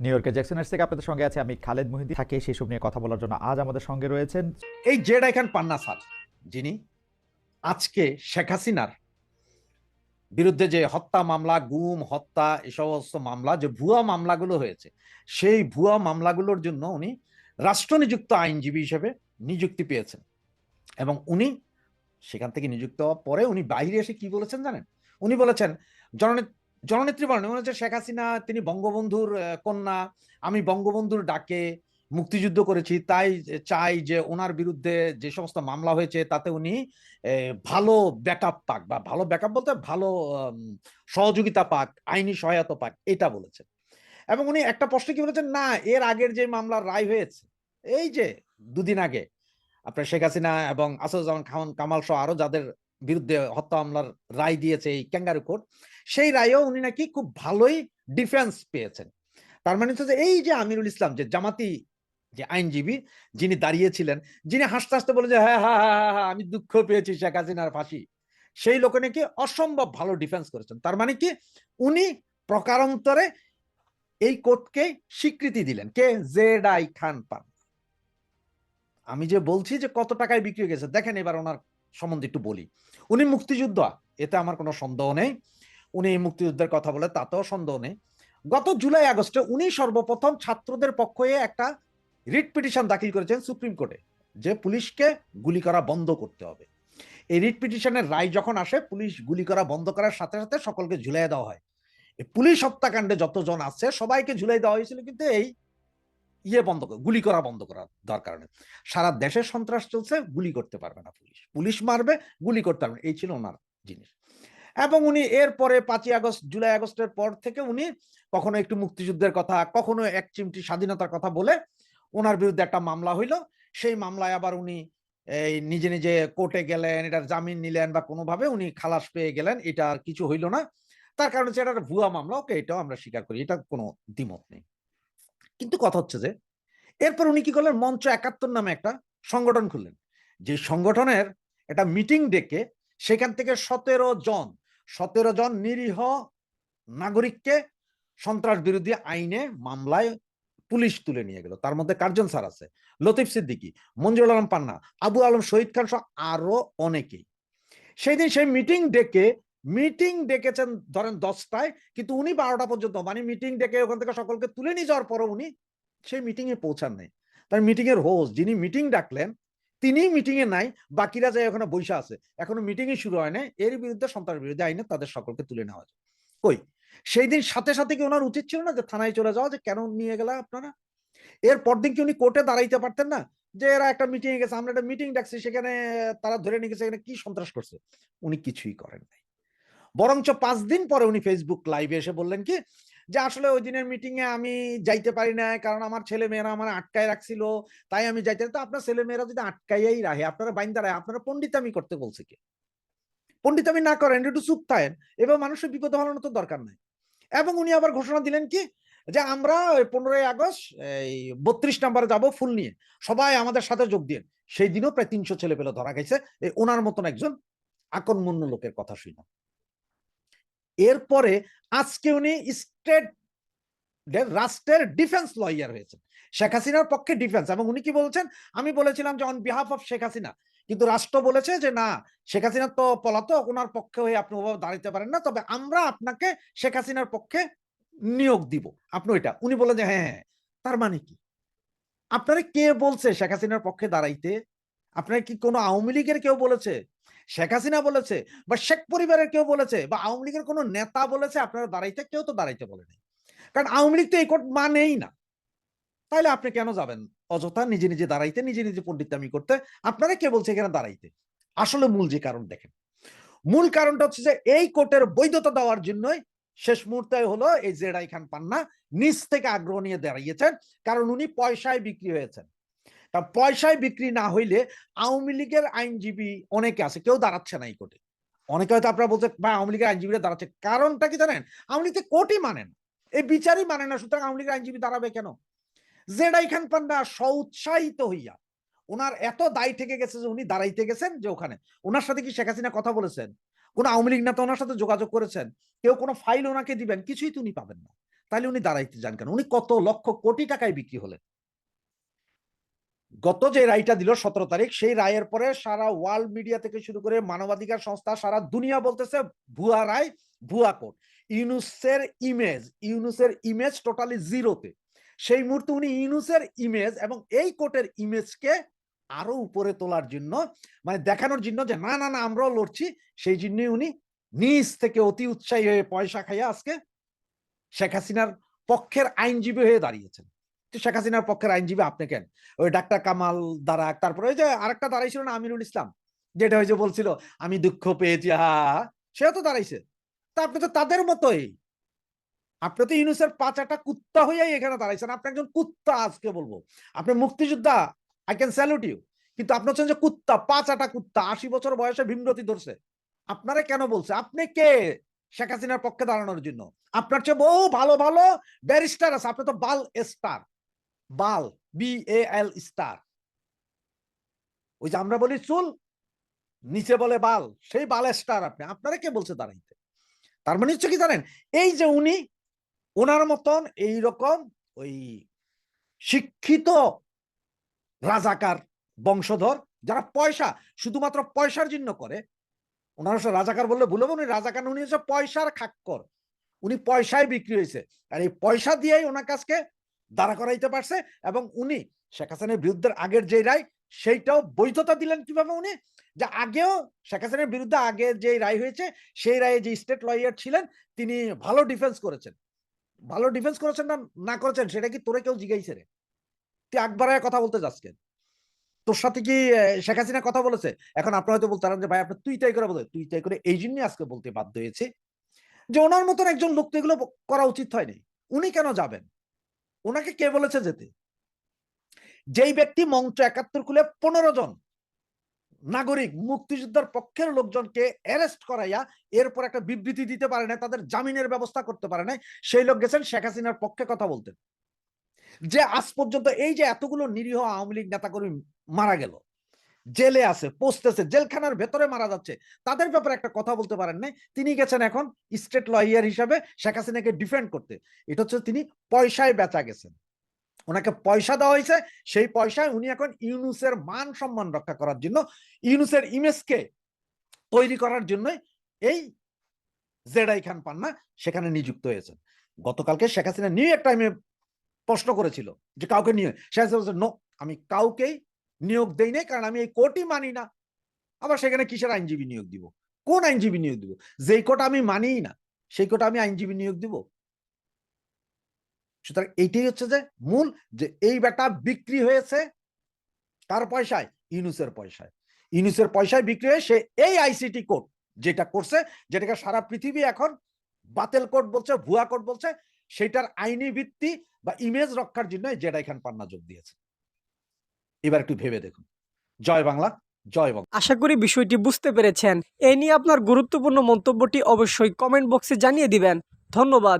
New ইয়র্কের জ্যাকসনের থেকে আপনাদের সঙ্গে আছে আমি খালেদ মুহিদি থাকে সেসব নিয়ে কথা বলার জন্য আজ আমাদের সঙ্গে রয়েছেন এই জেডাই খান পান্না স্যার, যিনি আজকে শেখ হাসিনার বিরুদ্ধে যে হত্যা মামলা, গুম, হত্যা এই সমস্ত মামলা, যে ভুয়া মামলাগুলো হয়েছে, সেই ভুয়া মামলাগুলোর জন্য উনি রাষ্ট্রনিযুক্ত আইনজীবী হিসেবে নিযুক্তি পেয়েছেন। এবং উনি সেখান থেকে নিযুক্ত হওয়ার পরে উনি বাইরে এসে কি বলেছেন জানেন? উনি বলেছেন, জননেত্রী জননেত্রী বলেন হচ্ছে শেখ হাসিনা, তিনি বঙ্গবন্ধুর কন্যা। আমি বঙ্গবন্ধুর ডাকে মুক্তিযুদ্ধ করেছি, তাই চাই যে ওনার বিরুদ্ধে যে সমস্ত মামলা হয়েছে, তাতে উনি ভালো ব্যাকআপ পাক বা ভালো ব্যাকআপ বলতে ভালো সহযোগিতা পাক, আইনি সহায়তা পাক, এটা বলেছেন। এবং উনি একটা প্রশ্ন কি বলেছেন, না, এর আগের যে মামলার রায় হয়েছে, এই যে দুদিন আগে, আপনার শেখ হাসিনা এবং আসাদুজ্জামান খান কামাল সহ আরও যাদের বিরুদ্ধে হত্যা মামলার রায় দিয়েছে এই ক্যাঙ্গারু কোর্ট সেই রায়েও উনি নাকি খুব ভালোই ডিফেন্স পেয়েছেন। তার মানে হচ্ছে এই যে আমিরুল ইসলাম, যে জামাতি, যে আইনজীবী, যিনি দাঁড়িয়েছিলেন, যিনি হাসতে হাসতে বলে যে হ্যাঁ হ্যাঁ হ্যাঁ হ্যাঁ আমি দুঃখ পেয়েছি শেখ হাসিনার ফাঁসি। সেই লোকে নাকি অসম্ভব ভালো ডিফেন্স করেছেন। তার মানে কি, উনি প্রকারান্তরে এই কোর্টকে স্বীকৃতি দিলেন। কে? জেড আই খান পান। আমি যে বলছি যে কত টাকায় বিক্রি হয়ে গেছে, দেখেন এবার ওনার সম্বন্ধে একটু বলি। উনি মুক্তিযুদ্ধ, এতে আমার কোনো সন্দেহ নেই। উনি মুক্তিযুদ্ধের কথা বলে, তাতেও সন্দেহ নেই। গত জুলাই, আগস্টে উনি সর্বপ্রথম ছাত্রদের পক্ষে একটা রিট পিটিশন দাখিল করেছেন সুপ্রিম কোর্টে, যে পুলিশকে গুলি করা বন্ধ করতে হবে। এই রিট পিটিশনের রায় যখন আসে, পুলিশ গুলি করা বন্ধ করার সাথে সাথে সকলকে ঝুলাই দেওয়া হয়। পুলিশ হত্যাকাণ্ডে যতজন আছে, সবাইকে ঝুলাই দেওয়া হয়েছিল, কিন্তু এই ইয়ে বন্ধ করে গুলি করা বন্ধ করা দরকার নেই সারা দেশে সন্ত্রাস চলছে, গুলি করতে পারবে না পুলিশ। পুলিশ মারবে, গুলি করতে পারবে। এই ছিল ওনার জিনিস। এবং উনি এরপরে পাঁচই আগস্ট, জুলাই আগস্টের পর থেকে উনি কখনো একটু মুক্তিযুদ্ধের কথা, কখনো এক চিমটি স্বাধীনতার কথা বলে ওনার বিরুদ্ধে একটা মামলা হইল। সেই মামলায় আবার উনি এই নিজে নিজে কোর্টে গেলেন, এটার জামিন নিলেন বা কোনোভাবে উনি খালাস পেয়ে গেলেন, এটা আর কিছু হইল না। তার কারণ হচ্ছে এটা ভুয়া মামলা, ওকে এটাও আমরা স্বীকার করি, এটা কোনো দ্বিমত নেই। কিন্তু কথা হচ্ছে যে, এরপর উনি কি করলেন? মঞ্চ একাত্তর নামে একটা সংগঠন খুললেন। যে সংগঠনের একটা মিটিং ডেকে সেখান থেকে সতেরো জন সতেরো জন নিরীহ নাগরিককে সন্ত্রাস বিরোধী আইনে মামলায় পুলিশ তুলে নিয়ে গেল। তার মধ্যে কার্জন স্যার আছে? লতিফ সিদ্দিকী, মঞ্জুরুল আলম পান্না, আবু আলম, শহীদ খান সহ আরও অনেকেই। সেই দিন সেই মিটিং ডেকে, মিটিং ডেকেছেন ধরেন দশটায়, কিন্তু উনি বারোটা পর্যন্ত মানে মিটিং ডেকে ওখান থেকে সকলকে তুলে নিয়ে যাওয়ার পরও উনি সেই মিটিং এ পৌঁছান নাই তার মিটিং এর হোস্ট যিনি মিটিং ডাকলেন তিনি মিটিং এ নাই, বাকিরা যায় ওখানে বৈশা আছে। এখনও মিটিং এ শুরু হয় না এর বিরুদ্ধে সন্ত্রাস বিরোধী আইনে তাদের সকলকে তুলে নেওয়া যায় কই? সেই দিন সাথে সাথে কি ওনার উচিত ছিল না যে থানায় চলে যাওয়া, যে কেন নিয়ে গেলা আপনারা? এর পরদিন কি উনি কোর্টে দাঁড়াইতে পারতেন না? যে এরা একটা মিটিং এ গেছে, আমরা একটা মিটিং ডাকছি, সেখানে তারা ধরে নিয়ে গেছে, এখানে কি সন্ত্রাস করছে? উনি কিছুই করেন নাই। বরঞ্চ পাঁচ দিন পরে উনি ফেসবুক লাইভে এসে বললেন কি যে আসলে ওই দিনের মিটিং এ আমি যাইতে পারি না কারণ আমার ছেলে মেয়েরা আমার আটকায় রাখছিল, তাই আমি যাইতে তো আপনার ছেলে মেয়েরা যদি আটকাইয়াই রাখে, আপনারা বাইন্দা রাখে, আপনারা পন্ডিতামি করতে বলছে কি? পন্ডিতামি না করেন, একটু চুপ থাকেন। এবার মানুষের বিপদে হলানো তো দরকার নাই। এবং উনি আবার ঘোষণা দিলেন কি? যে আমরা ওই পনেরোই আগস্ট, এই বত্রিশ নাম্বারে যাব ফুল নিয়ে। সবাই আমাদের সাথে যোগ দিয়ে সেই দিনও প্রায় তিনশো ছেলে পেলে ধরা গেছে ওনার মতন একজন আকন্মন্য লোকের কথা শুনলাম এরপরে আজকে উনি স্টেট রাষ্ট্রের ডিফেন্স লয়ার হয়েছেন, শেখ হাসিনার পক্ষে ডিফেন্স। এবং উনি কি বলছেন? আমি বলেছিলাম যে on behalf of Sheikh Hasina. কিন্তু রাষ্ট্র বলেছে যে, না, শেখ হাসিনা তো পলাতক ওনার পক্ষে হয়ে আপনি ওভাবে দাঁড়াতে পারেন না। তবে আমরা আপনাকে শেখ হাসিনার পক্ষে নিয়োগ দিব। আপনি ওইটা, উনি বলেন যে হ্যাঁ হ্যাঁ। তার মানে কি? আপনারা কে বলছে শেখ হাসিনার পক্ষে দাঁড়াইতে? আপনার কি কোনো আওয়ামী লীগের কেউ বলেছে? শেখ হাসিনা বলেছে বা শেখ পরিবারের কেউ বলেছে বা আওয়ামী লীগের কোনো নেতা বলেছে, আপনারা দাঁড়াইতে, কেউ তো দাঁড়াইতে বলেনি কারণ আওয়ামী লীগ তো এই কোর্ট মানেই না। তাহলে আপনি কেন যাবেন? অযথা নিজে নিজে দাঁড়াইতে, নিজে নিজে পণ্ডিতামি করতে, আপনারা কে বলছে এখানে দাঁড়াইতে? আসলে মূল যে কারণ দেখেন। মূল কারণটা হচ্ছে যে এই কোর্টের বৈধতা দেওয়ার জন্যই শেষ মুহূর্তে হলো এই জেডাই খান পান্না নিজ থেকে আগ্রহ নিয়ে দাঁড়িয়েছেন, কারণ উনি পয়সায় বিক্রি হয়েছেন। তা পয়সায় বিক্রি না হইলে আওয়ামী লীগের আইনজীবী অনেকে আছে, কেউ দাঁড়াচ্ছে না এই কোর্টে। অনেকে হয়তো আপনারা বলছে ভাই, আওয়ামী লীগের আইনজীবীরা দাঁড়াচ্ছে। কারণটা কি জানেন? আওয়ামী লীগ কোর্টই মানে না। এই বিচারই মানে না, সুতরাং আওয়ামী লীগের আইনজীবী দাঁড়াবে কেন? জেডাই খান পান্না সউৎসাহিত হইয়া, ওনার এত দায় থেকে গেছে যে উনি দাঁড়াইতে গেছেন যে ওখানে। ওনার সাথে কি শেখ হাসিনা কথা বলেছেন? কোন আওয়ামী লীগ নেতা ওনার সাথে যোগাযোগ করেছেন? কেউ কোনো ফাইল ওনাকে দিবেন? কিছুই তো উনি পাবেন না। তাহলে উনি দাঁড়াইতে যান কেন? উনি কত লক্ষ কোটি টাকায় বিক্রি হলেন। গত যে রায়টা দিল সতেরো তারিখ, সেই রায়ের পরে সারা ওয়ার্ল্ড মিডিয়া থেকে শুরু করে মানবাধিকার সংস্থা সারা দুনিয়া বলতেছে ভুয়া রায়, ভুয়া কোর্ট। ইউনুসের ইমেজ ইউনুসের ইমেজ টোটালি জিরোতে সেই মুহূর্তে উনি ইউনুসের ইমেজ এবং এই কোর্টের ইমেজকে আরও উপরে তোলার জন্য মানে দেখানোর জন্য যে না না না, আমরাও লড়ছি, সেই জন্যই উনি নিজ থেকে অতি উৎসাহী হয়ে পয়সা খাইয়া আজকে শেখ হাসিনার পক্ষের আইনজীবী হয়ে দাঁড়িয়েছেন। শেখ হাসিনার পক্ষের আইনজীবী আপনি কেন? ওই ডাক্তার কামাল দ্বারা, তারপরে ওই যে আরেকটা দাঁড়াইছিল না আমিরুল ইসলাম, যেটা যে বলছিল, আমি দুঃখ পেয়েছি, হা। সেও তো দাঁড়াইছে। তা আপনি তো তাদের মতোই। আপনি তো ইউনুসের পাঁচাটা কুত্তা হইয়াই এখানে দাঁড়াইছেন। আপনি একজন কুত্তা আজকে বলব। আপনি মুক্তিযোদ্ধা আই ক্যান স্যালুট ইউ কিন্তু আপনি হচ্ছেন যে কুত্তা পাঁচাটা কুত্তা, আশি বছর বয়সে ভীমরতি ধরছে। আপনারা কেন বলছে? আপনি কে শেখ হাসিনার পক্ষে দাঁড়ানোর জন্য? আপনার চেয়ে বহু ভালো ভালো ব্যারিস্টার আছে। আপনি তো বাল স্টার। বাল বি এ এল স্টার ওই যে আমরা বলি চুল নিচে বলে বাল সেই বাল স্টার আপনি। আপনারা কে বলছে দাঁড়াইতে তার মানে হচ্ছে কি জানেন? এই যে উনি ওনার মতন এই রকম ওই শিক্ষিত রাজাকার বংশধর যারা পয়সা শুধুমাত্র পয়সার জন্য করে ওনার হচ্ছে রাজাকার বললে ভুল হবে, উনি রাজাকার উনি হচ্ছে পয়সার খাক্কর। উনি পয়সায় বিক্রি হয়েছে। আর এই পয়সা দিয়েই ওনার কাছকে দাঁড়া করাইতে পারছে এবং উনি শেখ হাসিনের বিরুদ্ধে আগের যে রায়, সেইটাও বৈধতা দিলেন কীভাবে উনি? যে আগেও শেখ হাসিনের বিরুদ্ধে আগে যে রায় হয়েছে, সেই রায়ে যে স্টেট লয়ার ছিলেন, তিনি ভালো ডিফেন্স করেছেন। ভালো ডিফেন্স করেছেন না না করেছেন, সেটা কি তোরে কেউ জিগাইছে রে? তুই আকবরায় কথা বলতে যাচ্ছেন তোর সাথে কি শেখ হাসিনা কথা বলেছে? এখন আপনারা হয়তো বলতে যে, ভাই, আপনি তুই তাই করে বলে, তুই তাই করে এই জন্যই আজকে বলতে বাধ্য হয়েছে। যে ওনার মতন একজন লোক তো এগুলো করা উচিত হয়নি উনি কেন যাবেন? ওনাকে কে বলেছে যেতে? যেই ব্যক্তি মঞ্চ একাত্তর খুলে পনেরো জন নাগরিক মুক্তিযোদ্ধার পক্ষের লোকজনকে অ্যারেস্ট করাইয়া এরপর একটা বিবৃতি দিতে পারে না তাদের জামিনের ব্যবস্থা করতে পারে না সেই লোক গেছেন শেখ হাসিনার পক্ষে কথা বলতেন যে আজ পর্যন্ত এই যে এতগুলো নিরীহ আওয়ামী লীগ নেতাকর্মী মারা গেল জেলে আছে পোস্টেছে জেলখানার ভেতরে মারা যাচ্ছে। তাদের ব্যাপারে একটা কথা বলতে পারেন না তিনি গেছেন এখন স্টেট লয়ার হিসাবে শেখ হাসিনাকে ডিফেন্ড করতে। এটা হচ্ছে তিনি পয়সায় বেচা গেছেন। ওনাকে পয়সা দেওয়া হয়েছে সেই পয়সায় উনি এখন ইউনুসের মান সম্মান রক্ষা করার জন্য ইউনুসের ইমেজকে তৈরি করার জন্য এই জেডাই খান পান্না সেখানে নিযুক্ত হয়েছেন। গতকালকে শেখ হাসিনা নিউ এক টাইমে প্রশ্ন করেছিল যে কাউকে নিয়ে। শেখ হাসিনা বলছে, "No, আমি কাউকেই নিয়োগ দেই নাই, কারণ আমি এই কোর্টই মানি না। আবার সেখানে কিসের আইনজীবী নিয়োগ দিব? কোন আইনজীবী নিয়োগ দিব? যেই কোর্ট আমি মানিই না, সেই কোর্ট আমি আইনজীবী নিয়োগ দিব? সুতরাং এইটাই হচ্ছে যে মূল যে এই বেটা বিক্রি হয়েছে কার পয়সায়? ইউনুসের পয়সায়। ইউনুসের পয়সায় বিক্রি হয়ে সে এই আইসিটি কোর্ট যেটা করছে, যেটাকে সারা পৃথিবী এখন বাতেল কোর্ট বলছে, ভুয়া কোর্ট বলছে, সেটার আইনি ভিত্তি বা ইমেজ রক্ষার জন্য জেডাই খান পান্না যোগ দিয়েছে। এবার একটু ভেবে দেখুন। জয় বাংলা জয় বাংলা আশা করি বিষয়টি বুঝতে পেরেছেন। এ নিয়ে আপনার গুরুত্বপূর্ণ মন্তব্যটি অবশ্যই কমেন্ট বক্সে জানিয়ে দিবেন। ধন্যবাদ।